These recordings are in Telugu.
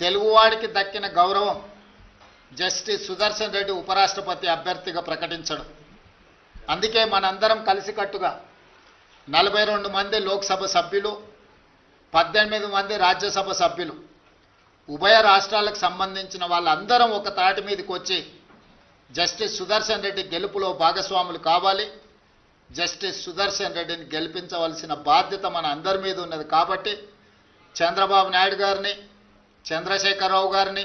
తెలుగువాడికి దక్కిన గౌరవం జస్టిస్ సుదర్శన్ రెడ్డి ఉపరాష్ట్రపతి అభ్యర్థిగా ప్రకటించడం. అందుకే మనందరం కలిసికట్టుగా నలభై రెండు మంది లోక్సభ సభ్యులు పద్దెనిమిది మంది రాజ్యసభ సభ్యులు ఉభయ రాష్ట్రాలకు సంబంధించిన వాళ్ళందరం ఒక తాటి మీదకి వచ్చి జస్టిస్ సుదర్శన్ రెడ్డి గెలుపులో భాగస్వాములు కావాలి. జస్టిస్ సుదర్శన్ రెడ్డిని గెలిపించవలసిన బాధ్యత మన అందరి మీద ఉన్నది కాబట్టి చంద్రబాబు నాయుడు గారిని చంద్రశేఖరరావు గారిని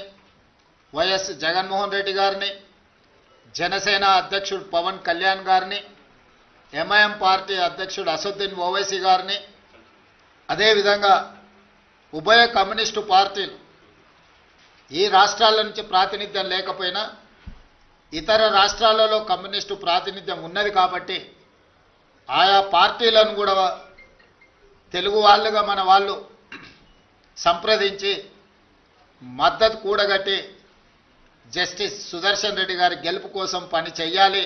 వైఎస్ జగన్మోహన్ రెడ్డి గారిని జనసేన అధ్యక్షుడు పవన్ కళ్యాణ్ గారిని ఎంఐఎం పార్టీ అధ్యక్షుడు అసదుద్దీన్ ఓవైసీ గారిని అదేవిధంగా ఉభయ కమ్యూనిస్టు పార్టీలు ఈ రాష్ట్రాల నుంచి ప్రాతినిధ్యం లేకపోయినా ఇతర రాష్ట్రాలలో కమ్యూనిస్టు ప్రాతినిధ్యం ఉన్నది కాబట్టి ఆయా పార్టీలను కూడా తెలుగు వాళ్ళుగా మన వాళ్ళు సంప్రదించి మద్దతు కూడగట్టి. జస్టిస్ సుదర్శన్ రెడ్డి గారి గెలుపు కోసం పని చేయాలి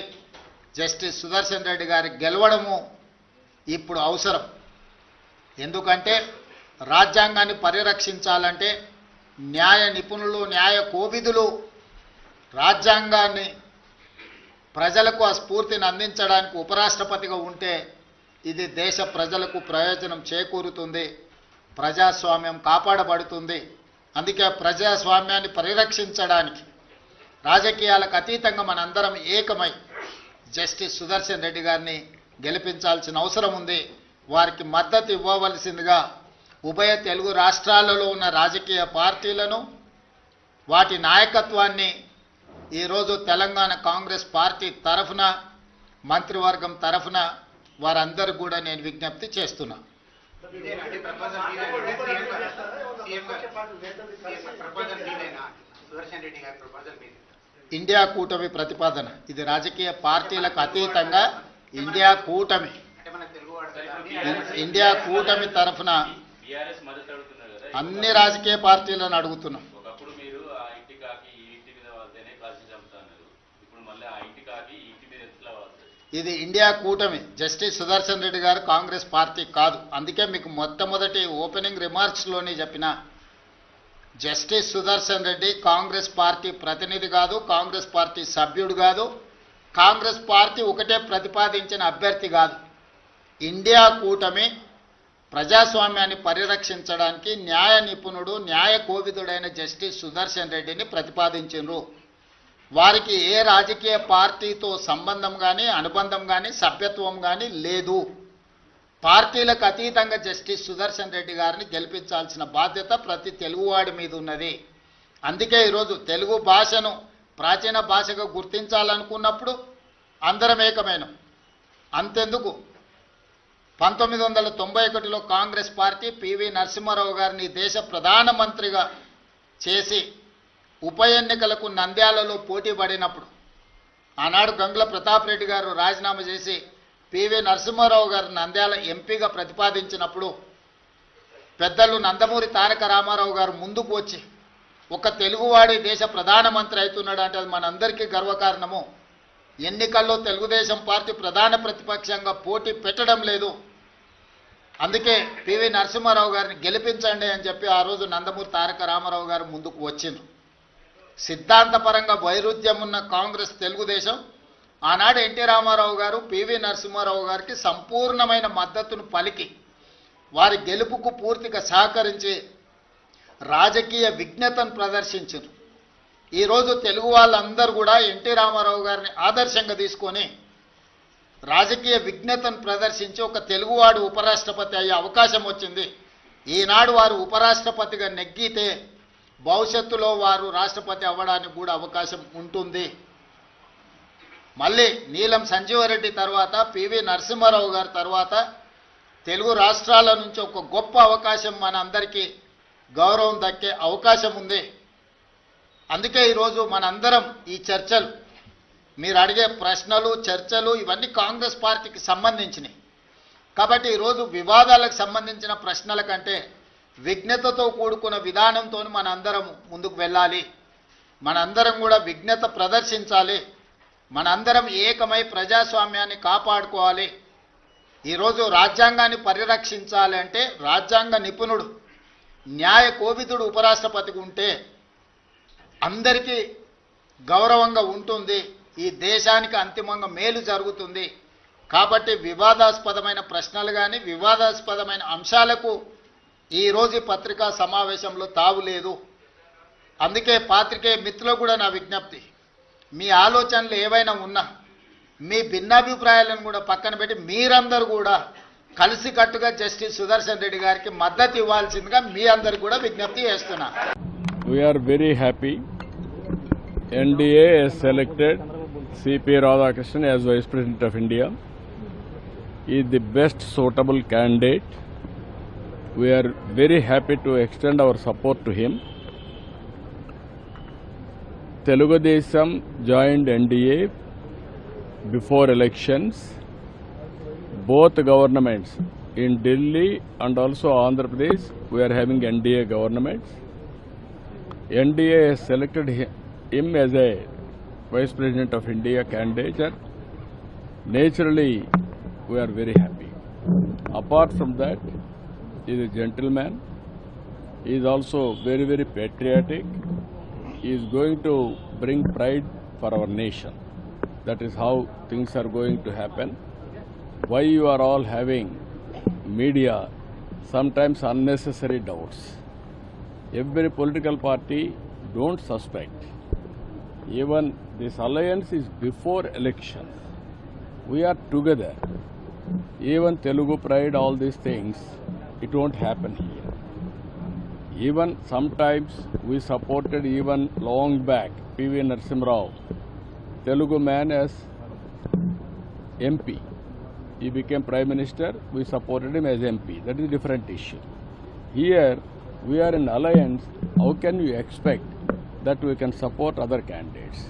జస్టిస్ సుదర్శన్ రెడ్డి గారి గెలవడము ఇప్పుడు అవసరం. ఎందుకంటే రాజ్యాంగాన్ని పరిరక్షించాలంటే న్యాయ నిపుణులు న్యాయ కోవిధులు రాజ్యాంగాన్ని ప్రజలకు ఆ స్ఫూర్తిని అందించడానికి ఉపరాష్ట్రపతిగా ఉంటే ఇది దేశ ప్రజలకు ప్రయోజనం చేకూరుతుంది ప్రజాస్వామ్యం కాపాడబడుతుంది. అందుకే ప్రజాస్వామ్యాన్ని పరిరక్షించడానికి రాజకీయాలకు అతీతంగా మనందరం ఏకమై జస్టిస్ సుదర్శన్ రెడ్డి గారిని గెలిపించాల్సిన అవసరం ఉంది. వారికి మద్దతు ఇవ్వవలసిందిగా ఉభయ తెలుగు రాష్ట్రాలలో ఉన్న రాజకీయ పార్టీలను వాటి నాయకత్వాన్ని ఈరోజు తెలంగాణ కాంగ్రెస్ పార్టీ తరఫున మంత్రివర్గం తరఫున వారందరూ కూడా నేను విజ్ఞప్తి చేస్తున్నా. ఇండియా కూటమి ప్రతిపాదన. ఇది రాజకీయ పార్టీలకు అతీతంగా ఇండియా కూటమి. ఇండియా కూటమి తరఫున అన్ని రాజకీయ పార్టీలను అడుగుతున్నాం ఒకప్పుడు మీరు ఆ ఇంటి కాకి ఈ ఇంటి మీద వాళ్తేనే కాల్చి చంపుతున్నారు ఇప్పుడు మళ్ళీ ఆ ఇంటి కాకి ఈ ఇంటి మీద ఎట్లా వాళ్తుంది ఇది ఇండియా కూటమి. జస్టిస్ సుదర్శన్ రెడ్డి గారు కాంగ్రెస్ పార్టీ కాదు. అందుకే మీకు మొట్టమొదటి ఓపెనింగ్ రిమార్క్స్లోనే చెప్పిన. జస్టిస్ సుదర్శన్ రెడ్డి కాంగ్రెస్ పార్టీ ప్రతినిధి కాదు కాంగ్రెస్ పార్టీ సభ్యుడు కాదు. కాంగ్రెస్ పార్టీ ఒకటే ప్రతిపాదించిన అభ్యర్థి కాదు. ఇండియా కూటమి ప్రజాస్వామ్యాన్ని పరిరక్షించడానికి న్యాయ నిపుణుడు న్యాయ కోవిదుడైన జస్టిస్ సుదర్శన్ రెడ్డిని ప్రతిపాదించారు వారికి ఏ రాజకీయ పార్టీతో సంబంధం కానీ అనుబంధం కానీ సభ్యత్వం కానీ లేదు. పార్టీలకు అతీతంగా జస్టిస్ సుదర్శన్ రెడ్డి గారిని గెలిపించాల్సిన బాధ్యత ప్రతి తెలుగువాడి మీద ఉన్నది. అందుకే ఈరోజు తెలుగు భాషను ప్రాచీన భాషగా గుర్తించాలనుకున్నప్పుడు అందరం ఏకమైన. అంతెందుకు? పంతొమ్మిది వందల తొంభై ఒకటిలో కాంగ్రెస్ పార్టీ పివి నరసింహారావు గారిని దేశ ప్రధానమంత్రిగా చేసి ఉప ఎన్నికలకు నంద్యాలలో పోటీ పడినప్పుడు ఆనాడు గంగుల ప్రతాప్ రెడ్డి గారు రాజీనామా చేసి పివి నరసింహారావు గారు నంద్యాల ఎంపీగా ప్రతిపాదించినప్పుడు పెద్దలు నందమూరి తారక రామారావు గారు ముందుకు వచ్చి ఒక తెలుగువాడి దేశ ప్రధానమంత్రి అవుతున్నాడు అంటే అది మనందరికీ గర్వకారణము. ఎన్నికల్లో తెలుగుదేశం పార్టీ ప్రధాన ప్రతిపక్షంగా పోటీ పెట్టడం లేదు. అందుకే పివి నరసింహారావు గారిని గెలిపించండి అని చెప్పి ఆ రోజు నందమూరి తారక రామారావు గారు ముందుకు వచ్చిండ్రు. సిద్ధాంతపరంగా వైరుధ్యం ఉన్న కాంగ్రెస్ తెలుగుదేశం. ఆనాడు ఎన్టీ రామారావు గారు పివి నరసింహారావు గారికి సంపూర్ణమైన మద్దతును పలికి వారి గెలుపుకు పూర్తిగా సహకరించి రాజకీయ విజ్ఞతను ప్రదర్శించారు. ఈరోజు తెలుగు వాళ్ళందరూ కూడా ఎన్టీ రామారావు గారిని ఆదర్శంగా తీసుకొని రాజకీయ విజ్ఞతను ప్రదర్శించి ఒక తెలుగువాడు ఉపరాష్ట్రపతి అయ్యే అవకాశం వచ్చింది. ఈనాడు వారు ఉపరాష్ట్రపతిగా నెగ్గితే భవిష్యత్తులో వారు రాష్ట్రపతి అవ్వడానికి కూడా అవకాశం ఉంటుంది. మళ్ళీ నీలం సంజీవరెడ్డి తర్వాత పివి నరసింహారావు గారి తర్వాత తెలుగు రాష్ట్రాల నుంచి ఒక గొప్ప అవకాశం మన అందరికీ గౌరవం దక్కే అవకాశం ఉంది. అందుకే ఈరోజు మనందరం ఈ చర్చలు మీరు అడిగే ప్రశ్నలు చర్చలు ఇవన్నీ కాంగ్రెస్ పార్టీకి సంబంధించినవి కాబట్టి ఈరోజు వివాదాలకు సంబంధించిన ప్రశ్నల కంటే విఘ్నతతో కూడుకున్న విధానంతో మనందరం ముందుకు వెళ్ళాలి. మనందరం కూడా విఘ్నత ప్రదర్శించాలి. మనందరం ఏకమై ప్రజాస్వామ్యాన్ని కాపాడుకోవాలి. ఈరోజు రాజ్యాంగాన్ని పరిరక్షించాలి అంటే రాజ్యాంగ నిపుణుడు న్యాయ కోవిదుడు ఉపరాష్ట్రపతికి ఉంటే అందరికీ గౌరవంగా ఉంటుంది. ఈ దేశానికి అంతిమంగా మేలు జరుగుతుంది. కాబట్టి వివాదాస్పదమైన ప్రశ్నలు కానీ వివాదాస్పదమైన అంశాలకు ఈరోజు పత్రికా సమావేశంలో తావు లేదు. అందుకే పాత్రికే మిత్రులు కూడా నా విజ్ఞప్తి. మీ ఆలోచనలు ఏవైనా ఉన్నా మీ భిన్నాభిప్రాయాలను కూడా పక్కన పెట్టి మీరందరూ కూడా కలిసికట్టుగా జస్టిస్ సుదర్శన్ రెడ్డి గారికి మద్దతు ఇవ్వాల్సిందిగా మీ అందరు కూడా విజ్ఞప్తి చేస్తున్నా. We are very happy NDA selected CP Radhakrishnan as vice president of India ఈ the best suitable candidate. We are very happy to extend our support to him. Telugu Desam joined NDA before elections. Both governments in Delhi and also Andhra Pradesh, we are having NDA governments. NDA has selected him as a Vice President of India candidate. Naturally, we are very happy. Apart from that, he is a gentleman. He is also very, very patriotic. He is going to bring pride for our nation. That is how things are going to happen. Why you are all having media sometimes unnecessary doubts every political party don't suspect. Even this alliance is before elections. We are together. Even Telugu pride, all these things, it won't happen here. Even sometimes we supported even long back P.V. Narasimha Rao, Telugu man as MP. He became Prime Minister, we supported him as MP. That is a different issue. Here, we are in alliance. How can you expect that we can support other candidates?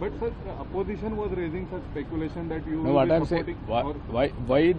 But sir, opposition was raising such speculation that you No, what I'm saying, why, why, why